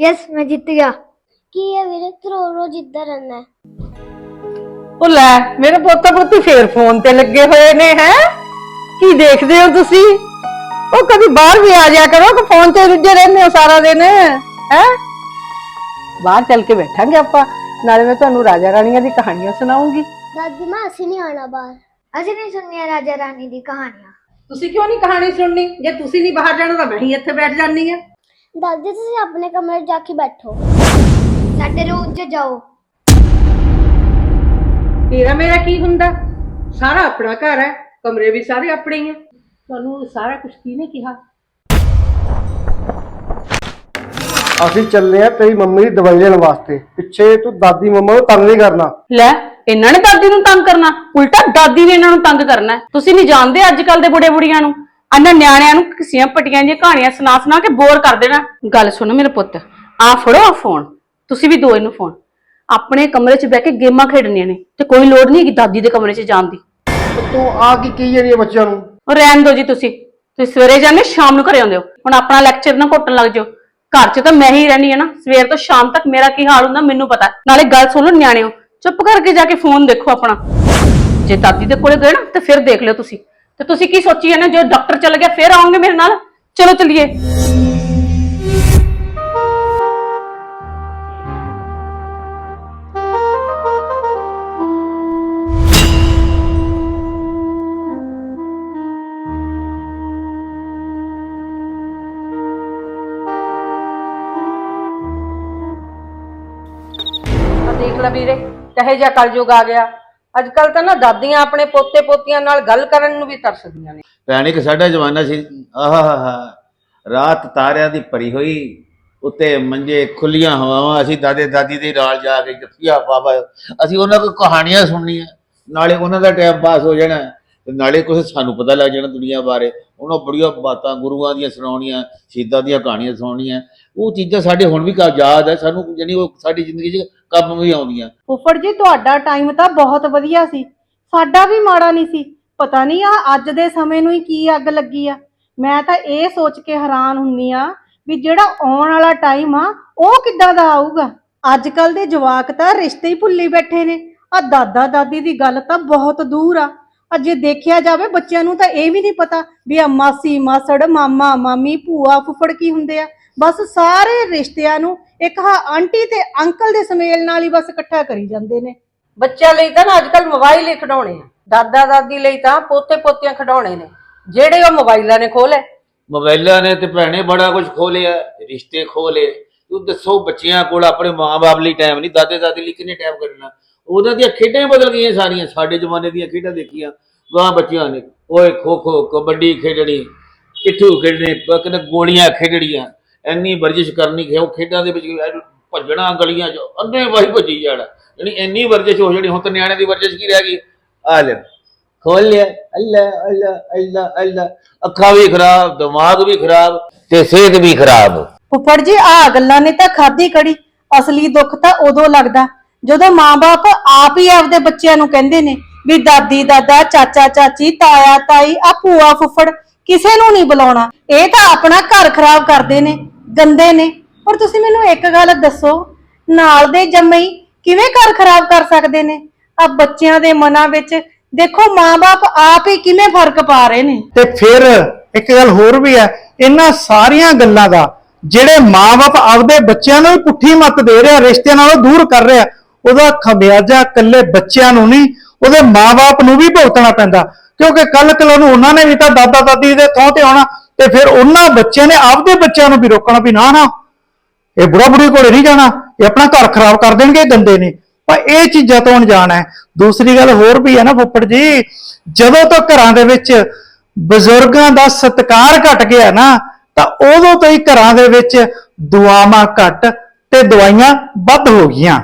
Yes मैं जीत गया ਕੀ ਹੈ ਵੀਰੇ ਤੂੰ ਰੋ ਰੋਜ਼ ਇੱਧਰ ਰਹਿਣਾ ਹੈ ਉਹ ਲੈ ਮੇਰੇ ਪੋਤਾ ਪੋਤੀ ਫੇਰ ਫੋਨ ਤੇ ਲੱਗੇ ਹੋਏ ਨੇ ਹੈ ਕੀ ਦੇਖਦੇ ਹੋ ਤੁਸੀਂ ਉਹ ਕਦੀ ਬਾਹਰ ਵੀ ਆ ਜਾ ਕਰੋ ਕਿ ਫੋਨ ਤੇ ਰੁੱਝੇ ਰਹਿੰਦੇ ਹੋ ਸਾਰਾ ਦਿਨ ਹੈ ਬਾਹਰ ਚੱਲ ਕੇ ਬੈਠਾਂਗੇ ਆਪਾਂ ਨਾਲੇ ਮੈਂ ਤੁਹਾਨੂੰ ਰਾਜਾ ਰਾਣੀਆਂ ਦੀ ਕਹਾਣੀਆਂ ਸੁਣਾਉਂਗੀ ਦਾਦੀ ਮਾਂ ਅਸੀਂ ਨਹੀਂ ਆਣਾ ਬਾਹਰ ਅਸੀਂ ਨਹੀਂ ਸੁਣਨੀਆਂ ਰਾਜਾ ਰਾਣੀ ਦੀ ਕਹਾਣੀਆਂ ਤੁਸੀਂ ਕਿਉਂ ਨਹੀਂ ਕਹਾਣੀ ਸੁਣਨੀ ਜੇ ਤੁਸੀਂ ਨਹੀਂ ਬਾਹਰ ਜਾਣਾ ਤਾਂ ਮੈਂ ਹੀ ਇੱਥੇ ਬੈਠ ਜਾਨੀ ਆ ਦਾਦੀ ਤੁਸੀਂ ਆਪਣੇ ਕਮਰੇ 'ਚ ਜਾ ਕੇ ਬੈਠੋ। ਸਾਡੇ ਰੂਮ 'ਚ ਜਾਓ। ਤੇਰਾ ਮੇਰਾ ਕੀ ਹੁੰਦਾ? ਸਾਰਾ ਆਪਣਾ ਘਰ ਹੈ ਕਮਰੇ ਵੀ ਸਾਰੇ ਆਪਣੇ ਹੀ ਆ। ਤੁਹਾਨੂੰ ਸਾਰਾ ਕੁਝ ਕਿਹਨੇ ਕਿਹਾ? ਅਸੀਂ ਚੱਲੇ ਆ ਤੇਰੀ ਮੰਮੀ ਦੀ ਦਵਾਈ ਲੈਣ ਵਾਸਤੇ। ਪਿੱਛੇ ਤੂੰ ਦਾਦੀ ਮੰਮਾ ਨੂੰ ਤੰਗ ਨਹੀਂ ਕਰਨਾ। ਲੈ ਇਹਨਾਂ ਨੇ ਦਾਦੀ ਨੂੰ ਤੰਗ ਕਰਨਾ। ਉਲਟਾ ਦਾਦੀ ਨੇ ਇਹਨਾਂ ਨੂੰ ਤੰਗ ਕਰਨਾ ਹੈ। ਤੁਸੀਂ ਨਹੀਂ ਜਾਣਦੇ ਅੱਜ ਕੱਲ ਦੇ ਬੁੜੇ ਬੁੜੀਆਂ ਨੂੰ। ਅੰਨਾ ਨਿਆਣਿਆਂ ਨੂੰ ਕਿਸੀਆਂ ਪਟੀਆਂ ਦੀਆਂ ਕਹਾਣੀਆਂ ਸੁਣਾ ਸੁਣਾ ਕੇ ਬੋਰ ਕਰ ਦੇਣਾ। ਗੱਲ ਸੁਣੋ ਮੇਰੇ ਪੁੱਤ ਆ ਫੜੋ ਆ ਫੋਨ ਤੁਸੀਂ ਵੀ ਦੋ ਇਹਨੂੰ ਫੋਨ ਆਪਣੇ ਕਮਰੇ 'ਚ ਬਹਿ ਕੇ ਗੇਮਾਂ ਖੇਡਣੀਆਂ ਨੇ ਤੇ ਕੋਈ ਲੋੜ ਨਹੀਂ ਹੈਗੀ ਦਾਦੀ ਦੇ ਕਮਰੇ 'ਚ ਜਾਣ ਦੀ। ਤੇ ਆ ਕੀ ਕਹੀ ਜਾਨੀ ਆ ਬੱਚਿਆਂ ਨੂੰ? ਉਹ ਰਹਿਣ ਦਿਓ ਜੀ ਤੁਸੀਂ। ਤੁਸੀਂ ਸਵੇਰੇ ਜਾਂਦੇ ਸ਼ਾਮ ਨੂੰ ਘਰੇ ਆਉਂਦੇ ਹੋ। ਹੁਣ ਆਪਣਾ ਲੈਕਚਰ ਨਾ ਘੁੱਟਣ ਲੱਗ ਜਾਓ। ਘਰ 'ਚ ਤਾਂ ਮੈਂ ਹੀ ਰਹਿਣੀ ਹੈ ਨਾ। ਸਵੇਰ ਤੋਂ ਸ਼ਾਮ ਤੱਕ ਮੇਰਾ ਕੀ ਹਾਲ ਹੁੰਦਾ ਮੈਨੂੰ ਪਤਾ। ਨਾਲੇ ਗੱਲ ਸੁਣ ਲਓ ਨਿਆਣਿਓ ਚੁੱਪ ਕਰਕੇ ਜਾ ਕੇ ਫੋਨ ਦੇਖੋ ਆਪਣਾ। ਜੇ ਦਾਦੀ ਦੇ ਕੋਲੇ ਗਏ ਨਾ ਤੇ ਫਿਰ ਦੇਖ ਲਿਓ ਤੁਸੀਂ। ਤੇ ਤੁਸੀਂ ਕੀ ਸੋਚੀ ਜਾਂਦੇ ਹੋ? ਜੋ ਡਾਕਟਰ ਚੱਲ ਗਿਆ, ਫਿਰ ਆਉਂਗੇ ਮੇਰੇ ਨਾਲ? ਚਲੋ ਚੱਲੀਏ। ਆ ਦੇਖ ਲੈ ਵੀਰੇ ਕਹੇ ਜਾ ਕਲਯੁਗ ਆ ਗਿਆ। ਅੱਜ ਕੱਲ ਤਾਂ ਨਾ ਦਾਦੀਆਂ ਆਪਣੇ ਪੋਤੇ ਪੋਤੀਆਂ ਨਾਲ ਗੱਲ ਕਰਨ ਨੂੰ ਵੀ ਤਰਸਦੀਆਂ ਨੇ। ਭੈਣ ਇੱਕ ਸਾਡਾ ਜ਼ਮਾਨਾ ਸੀ ਆਹਾਹਾ ਰਾਤ ਤਾਰਿਆਂ ਦੀ ਭਰੀ ਹੋਈ, ਉੱਤੇ ਮੰਜੇ ਖੁੱਲੀਆਂ ਹਵਾਵਾਂ, ਅਸੀਂ ਦਾਦੇ ਦਾਦੀ ਦੇ ਨਾਲ ਜਾ ਕੇ ਜੱਫੀਆਂ ਪਾਵਾ ਅਸੀਂ ਉਹਨਾਂ ਕੋਲ ਕਹਾਣੀਆਂ ਸੁਣਨੀਆਂ, ਨਾਲੇ ਉਹਨਾਂ ਦਾ ਟਾਈਮ ਪਾਸ ਹੋ ਜਾਣਾ, ਤੇ ਨਾਲੇ ਕੁਝ ਸਾਨੂੰ ਪਤਾ ਲੱਗ ਜਾਣਾ ਦੁਨੀਆ ਬਾਰੇ। ਉਹਨਾਂ ਬੜੀਆਂ ਬਾਤਾਂ ਗੁਰੂਆਂ ਦੀਆਂ ਸੁਣਾਉਣੀਆਂ, ਸ਼ਹੀਦਾਂ ਦੀਆਂ ਕਹਾਣੀਆਂ ਸੁਣਾਉਣੀਆਂ ਉਹ ਚੀਜ਼ਾਂ ਸਾਡੇ ਹੁਣ ਵੀ ਯਾਦ ਹੈ, ਸਾਨੂੰ ਜਾਨੀ ਉਹ ਸਾਡੀ ਜ਼ਿੰਦਗੀ 'ਚ ਕੰਮ ਵੀ ਆਉਂਦੀਆਂ। ਫੁੱਫੜ ਜੀ, ਤੁਹਾਡਾ ਟਾਈਮ ਤਾਂ ਬਹੁਤ ਵਧੀਆ ਸੀ। ਸਾਡਾ ਵੀ ਮਾੜਾ ਨਹੀਂ ਸੀ। ਪਤਾ ਨਹੀਂ ਆ, ਅੱਜ ਦੇ ਸਮੇਂ ਨੂੰ ਹੀ ਕੀ ਅੱਗ ਲੱਗੀ ਆ। ਮੈਂ ਤਾਂ ਇਹ ਸੋਚ ਕੇ ਹੈਰਾਨ ਹੁੰਨੀ ਆ ਵੀ ਜਿਹੜਾ ਆਉਣ ਵਾਲਾ ਟਾਈਮ ਆ, ਉਹ ਕਿੱਦਾਂ ਦਾ ਆਊਗਾ? ਅੱਜ ਕੱਲ ਦੇ ਜਵਾਕ ਤਾਂ ਰਿਸ਼ਤੇ ਹੀ ਭੁੱਲੀ ਬੈਠੇ ਨੇ। ਆ ਦਾਦਾ ਦਾਦੀ ਦੀ ਗੱਲ ਤਾਂ ਬਹੁਤ ਦੂਰ ਆ। ਆ ਜੇ ਦੇਖਿਆ ਜਾਵੇ ਬੱਚਿਆਂ ਨੂੰ ਤਾਂ ਇਹ ਵੀ ਨਹੀਂ ਪਤਾ ਵੀ ਆ ਮਾਸੀ ਮਾਸੜ ਮਾਮਾ ਮਾਮੀ ਭੂਆ ਫੁੱਫੜ ਕੀ ਹੁੰਦੇ ਆ। ਬਸ ਸਾਰੇ ਰਿਸ਼ਤਿਆਂ ਨੂੰ ਇੱਕ ਹਾ ਆਂਟੀ ਤੇ ਅੰਕਲ ਦੇ ਸਮੇਲ ਨਾਲ ਹੀ ਬਸ ਇਕੱਠਾ ਕਰੀ ਜਾਂਦੇ ਨੇ। ਬੱਚਿਆਂ ਲਈ ਤਾਂ ਅੱਜ ਕੱਲ ਮੋਬਾਈਲ ਹੀ ਖਿਡੌਣੇ ਆ। ਦਾਦਾ ਦਾਦੀ ਲਈ ਤਾਂ ਪੋਤੇ ਪੋਤੀਆਂ ਖਿਡੌਣੇ ਨੇ। ਜਿਹੜੇ ਉਹ ਮੋਬਾਈਲਾਂ ਨੇ ਖੋਲੇ ਮੋਬਾਈਲਾਂ ਨੇ ਤੇ ਭੈਣੇ ਬੜਾ ਕੁਝ ਖੋਲਿਆ ਰਿਸ਼ਤੇ ਖੋਲੇ ਤੂੰ ਦੱਸੋ ਬੱਚਿਆਂ ਕੋਲ ਆਪਣੇ ਮਾਂ-ਬਾਪ ਲਈ ਟਾਈਮ ਨਹੀਂ ਦਾਦੇ ਦਾਦੀ ਲਈ ਕਿੰਨੇ ਟਾਈਮ ਕੱਢਣਾ? ਉਹਨਾਂ ਦੀਆਂ ਖੇਡਾਂ ਹੀ ਬਦਲ ਗਈਆਂ ਸਾਰੀਆਂ, ਸਾਡੇ ਜ਼ਮਾਨੇ ਦੀਆਂ ਖੇਡਾਂ ਦੇਖੀਆਂ ਗਾਂ ਬੱਚਿਆਂ ਨੇ, ਓਏ ਖੋ ਖੋ, ਕਬੱਡੀ ਖੇਡਣੀ ਪਿੱਠੂ ਖੇਡਣੇ ਪਕਨ ਗੋਲੀਆਂ ਖੇਡਣੀਆਂ, ਇੰਨੀ ਵਰਜਿਸ਼ ਕਰਨੀ ਕਿ ਉਹ ਖੇਡਾਂ ਦੇ ਵਿੱਚ ਭੱਜਣਾ ਗਲੀਆਂ 'ਚ, ਅੰਨੇ ਵਾਹੀ ਭੱਜੀ ਜਾਣਾ, ਯਾਨੀ ਇੰਨੀ ਵਰਜਿਸ਼ ਹੋ ਜਾਣੀ, ਹੁਣ ਤਾਂ ਨਿਆਣੇ ਦੀ ਵਰਜਿਸ਼ ਕੀ ਰਹਿ ਗਈ? ਆ ਲੈ ਖੋਲ ਲਿਆ, ਅੱਲਾ ਅੱਲਾ ਅੱਲਾ ਅੱਲਾ, ਅੱਖਾਂ ਵੀ ਖਰਾਬ, ਦਿਮਾਗ ਵੀ ਖਰਾਬ ਤੇ ਸਿਹਤ ਵੀ ਖਰਾਬ। ਫੁੱਫੜ ਜੀ ਆ ਗੱਲਾਂ ਨੇ ਤਾਂ ਖਾਦੀ ਕੜੀ ਅਸਲੀ ਦੁੱਖ ਤਾਂ ਉਦੋਂ ਲੱਗਦਾ ਜਦੋਂ ਮਾਪੇ ਆਪ ਹੀ ਆਪਦੇ ਬੱਚਿਆਂ ਨੂੰ ਕਹਿੰਦੇ ਨੇ ਵੀ ਦਾਦੀ, ਦਾਦਾ, ਚਾਚਾ, ਚਾਚੀ, ਤਾਇਆ, ਤਾਈ ਆ ਭੂਆ, ਫੁੱਫੜ ਕਿਸੇ ਨੂੰ ਨਹੀਂ ਬੁਲਾਉਣਾ। ਇਹ ਤਾਂ ਆਪਣਾ ਘਰ ਖਰਾਬ ਕਰਦੇ ਨੇ, ਗੰਦੇ ਨੇ। ਪਰ ਤੁਸੀਂ ਮੈਨੂੰ ਇੱਕ ਗੱਲ ਦੱਸੋ, ਨਾਲ ਦੇ ਜੰਮਈ ਕਿਵੇਂ ਘਰ ਖਰਾਬ ਕਰ ਸਕਦੇ ਨੇ? ਆ ਬੱਚਿਆਂ ਦੇ ਮਨਾਂ ਵਿੱਚ ਦੇਖੋ ਮਾਪੇ ਆਪ ਹੀ ਕਿਵੇਂ ਫ਼ਰਕ ਪਾ ਰਹੇ ਨੇ। ਤੇ ਫਿਰ ਇੱਕ ਗੱਲ ਹੋਰ ਵੀ ਹੈ, ਇਹਨਾਂ ਸਾਰੀਆਂ ਗੱਲਾਂ ਦਾ ਜਿਹੜੇ ਮਾਪੇ ਆਪਦੇ ਬੱਚਿਆਂ ਨੂੰ ਪੁੱਠੀ ਮੱਤ ਦੇ ਰਿਹਾ, ਰਿਸ਼ਤਿਆਂ ਨਾਲੋਂ ਦੂਰ ਕਰ ਰਿਹਾ ਉਹਦਾ ਖਮਿਆਜਾ ਇਕੱਲੇ ਬੱਚਿਆਂ ਨੂੰ ਨਹੀਂ, ਉਹਦੇ ਮਾਪੇ ਨੂੰ ਵੀ ਭੁਗਤਣਾ ਪੈਂਦਾ। ਕਿਉਂਕਿ ਕੱਲ ਕੱਲ ਨੂੰ ਉਹਨਾਂ ਨੇ ਵੀ ਤਾਂ ਦਾਦਾ ਦਾਦੀ ਦੇ ਥਾਂ ਤੇ ਆਉਣਾ ਤੇ ਫਿਰ ਉਹਨਾਂ ਬੱਚਿਆਂ ਨੇ ਆਪਦੇ ਬੱਚਿਆਂ ਨੂੰ ਵੀ ਰੋਕਣਾ ਵੀ ਨਾ ਨਾ। ਇਹ ਬੁੜਾ ਬੁੜੀ ਕੋਲੇ ਨਹੀਂ ਜਾਣਾ, ਇਹ ਆਪਣਾ ਘਰ ਖਰਾਬ ਕਰ ਦੇਣਗੇ ਗੰਦੇ ਨੇ। ਪਰ ਇਹ ਚੀਜ਼ਾਂ ਤੋਂ ਅਣਜਾਣ ਹੈ। ਦੂਸਰੀ ਗੱਲ ਹੋਰ ਵੀ ਹੈ ਨਾ ਫੁੱਪੜ ਜੀ, ਜਦੋਂ ਤੋਂ ਘਰਾਂ ਦੇ ਵਿੱਚ ਬਜ਼ੁਰਗਾਂ ਦਾ ਸਤਿਕਾਰ ਘਟ ਗਿਆ ਨਾ, ਤਾਂ ਉਦੋਂ ਤੋਂ ਹੀ ਘਰਾਂ ਦੇ ਵਿੱਚ ਦੁਆਵਾਂ ਘਟ ਤੇ ਦਵਾਈਆਂ ਵੱਧ ਹੋ ਗਈਆਂ।